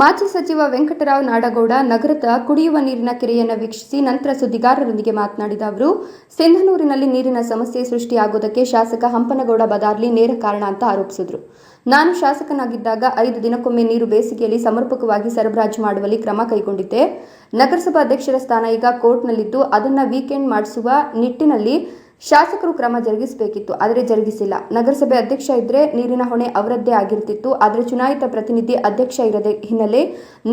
ಮಾಜಿ ಸಚಿವ ವೆಂಕಟರಾವ್ ನಾಡಗೌಡ ನಗರದ ಕುಡಿಯುವ ನೀರಿನ ಕೆರೆಯನ್ನು ವೀಕ್ಷಿಸಿ ನಂತರ ಸುದ್ದಿಗಾರರೊಂದಿಗೆ ಮಾತನಾಡಿದ ಅವರು, ಸಿಂಧನೂರಿನಲ್ಲಿ ನೀರಿನ ಸಮಸ್ಯೆ ಸೃಷ್ಟಿಯಾಗುವುದಕ್ಕೆ ಶಾಸಕ ಹಂಪನಗೌಡ ಬದಾರ್ಲಿ ನೇರ ಕಾರಣ ಅಂತ ಆರೋಪಿಸಿದರು. ನಾನು ಶಾಸಕನಾಗಿದ್ದಾಗ ಐದು ದಿನಕ್ಕೊಮ್ಮೆ ನೀರು ಬೇಸಿಗೆಯಲ್ಲಿ ಸಮರ್ಪಕವಾಗಿ ಸರಬರಾಜು ಮಾಡುವಲ್ಲಿ ಕ್ರಮ ಕೈಗೊಂಡಿದ್ದೆ. ನಗರಸಭಾ ಅಧ್ಯಕ್ಷರ ಸ್ಥಾನ ಈಗ ಕೋರ್ಟ್ನಲ್ಲಿದ್ದು, ಅದನ್ನ ವೀಕೆಂಡ್ ಮಾಡಿಸುವ ನಿಟ್ಟಿನಲ್ಲಿ ಶಾಸಕರು ಕ್ರಮ ಜರುಗಿಸಬೇಕಿತ್ತು, ಆದರೆ ಜರುಗಿಸಿಲ್ಲ. ನಗರಸಭೆ ಅಧ್ಯಕ್ಷ ಇದ್ರೆ ನೀರಿನ ಹೊಣೆ ಅವರದ್ದೇ ಆಗಿರ್ತಿತ್ತು. ಆದರೆ ಚುನಾಯಿತ ಪ್ರತಿನಿಧಿ ಅಧ್ಯಕ್ಷ ಇರದ ಹಿನ್ನೆಲೆ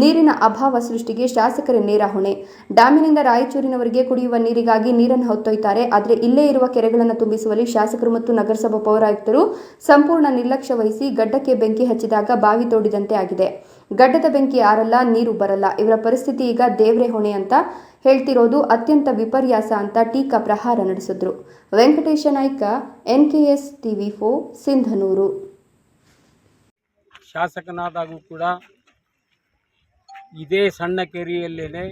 ನೀರಿನ ಅಭಾವ ಸೃಷ್ಟಿಗೆ ಶಾಸಕರೇ ನೇರ ಹೊಣೆ. ಡ್ಯಾಮಿನಿಂದ ರಾಯಚೂರಿನವರಿಗೆ ಕುಡಿಯುವ ನೀರಿಗಾಗಿ ನೀರನ್ನು ಹೊತ್ತೊಯ್ತಾರೆ. ಆದರೆ ಇಲ್ಲೇ ಇರುವ ಕೆರೆಗಳನ್ನು ತುಂಬಿಸುವಲ್ಲಿ ಶಾಸಕರು ಮತ್ತು ನಗರಸಭಾ ಪೌರಾಯುಕ್ತರು ಸಂಪೂರ್ಣ ನಿರ್ಲಕ್ಷ್ಯ ವಹಿಸಿ ಗಡ್ಡಕ್ಕೆ ಬೆಂಕಿ ಹಚ್ಚಿದಾಗ ಬಾವಿ ತೋಡಿದಂತೆ ಆಗಿದೆ. ಗಡ್ಡದ ಬೆಂಕಿ ಆರಲ್ಲ ನೀರು ಬರಲ್ಲ. ಇವರ ಪರಿಸ್ಥಿತಿ ಈಗ ದೇವ್ರೆ ಹೊಣೆ ಅಂತ ಹೇಳ್ತಿರೋದು ಅತ್ಯಂತ ವಿಪರ್ಯಾಸ ಅಂತ ಟೀಕಾ ಪ್ರಹಾರ ನಡೆಸಿದ್ರು. Venkatesha Naik, N K S TV ಫೋ ಸಿಂಧನೂರು. ಶಾಸಕನಾದಾಗೂ ಕೂಡ ಇದೇ ಸಣ್ಣ ಕೆರೆಯಲ್ಲೇ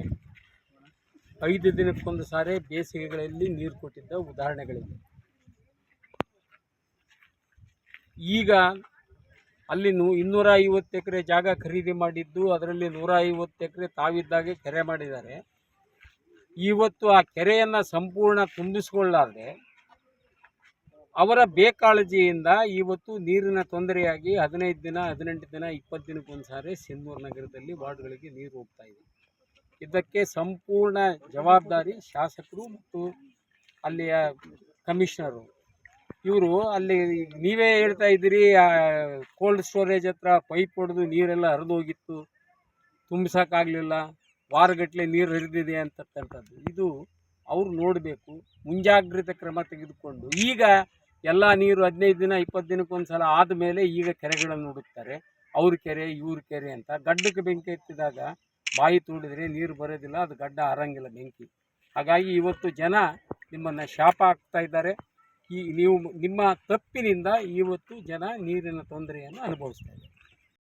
ಐದು ದಿನಕ್ಕೊಂದು ಸಾರಿ ಬೇಸಿಗೆಗಳಲ್ಲಿ ನೀರು ಕೊಟ್ಟಿದ್ದ ಉದಾಹರಣೆಗಳಿವೆ. ಈಗ ಅಲ್ಲಿ ಇನ್ನೂರ ಐವತ್ತು ಎಕರೆ ಜಾಗ ಖರೀದಿ ಮಾಡಿದ್ದು, ಅದರಲ್ಲಿ ನೂರ ಐವತ್ತು ಎಕರೆ ತಾವಿದ್ದಾಗೆ ಕೆರೆ ಮಾಡಿದ್ದಾರೆ. ಇವತ್ತು ಆ ಕೆರೆಯನ್ನು ಸಂಪೂರ್ಣ ತುಂಬಿಸ್ಕೊಳ್ಳಾರ್ದೆ ಅವರ ಬೇಕಾಳಜಿಯಿಂದ ಇವತ್ತು ನೀರಿನ ತೊಂದರೆಯಾಗಿ ಹದಿನೈದು ದಿನ, ಹದಿನೆಂಟು ದಿನ, ಇಪ್ಪತ್ತು ದಿನಕ್ಕೊಂದು ಸಾರಿ ಸಿಂಧೂರು ನಗರದಲ್ಲಿ ವಾರ್ಡ್ಗಳಿಗೆ ನೀರು ಹೋಗ್ತಾ ಇದೆ. ಇದಕ್ಕೆ ಸಂಪೂರ್ಣ ಜವಾಬ್ದಾರಿ ಶಾಸಕರು ಮತ್ತು ಅಲ್ಲಿಯ ಕಮಿಷನರು. ಇವರು ಅಲ್ಲಿ ನೀವೇ ಹೇಳ್ತಾ ಇದ್ದೀರಿ ಕೋಲ್ಡ್ ಸ್ಟೋರೇಜ್ ಹತ್ರ ಪೈಪ್ ಹೊಡೆದು ನೀರೆಲ್ಲ ಹರಿದೋಗಿತ್ತು, ತುಂಬಿಸೋಕ್ಕಾಗಲಿಲ್ಲ. ವಾರಗಟ್ಟಲೆ ನೀರು ಹರಿದಿದೆ ಅಂತಕ್ಕಂಥದ್ದು. ಇದು ಅವ್ರು ನೋಡಬೇಕು. ಮುಂಜಾಗ್ರತೆ ಕ್ರಮ ತೆಗೆದುಕೊಂಡು ಈಗ ಎಲ್ಲ ನೀರು ಹದಿನೈದು ದಿನ, ಇಪ್ಪತ್ತು ದಿನಕ್ಕೊಂದು ಸಲ ಆದಮೇಲೆ ಈಗ ಕೆರೆಗಳನ್ನು ನೋಡುತ್ತಾರೆ ಅವ್ರ ಕೆರೆ, ಇವ್ರ ಕೆರೆ ಅಂತ. ಗಡ್ಡಕ್ಕೆ ಬೆಂಕಿ ಎತ್ತಿದಾಗ ಬಾಯಿ ತೋಡಿದ್ರೆ ನೀರು ಬರೋದಿಲ್ಲ, ಅದು ಗಡ್ಡ ಹರಂಗಿಲ್ಲ ಬೆಂಕಿ. ಹಾಗಾಗಿ ಇವತ್ತು ಜನ ನಿಮ್ಮನ್ನು ಶಾಪ ಹಾಕ್ತಾ ಇದ್ದಾರೆ. ಈ ನೀವು ನಿಮ್ಮ ತಪ್ಪಿನಿಂದ ಇವತ್ತು ಜನ ನೀರಿನ ತೊಂದರೆಯನ್ನು ಅನುಭವಿಸ್ತಾ ಇದ್ದಾರೆ.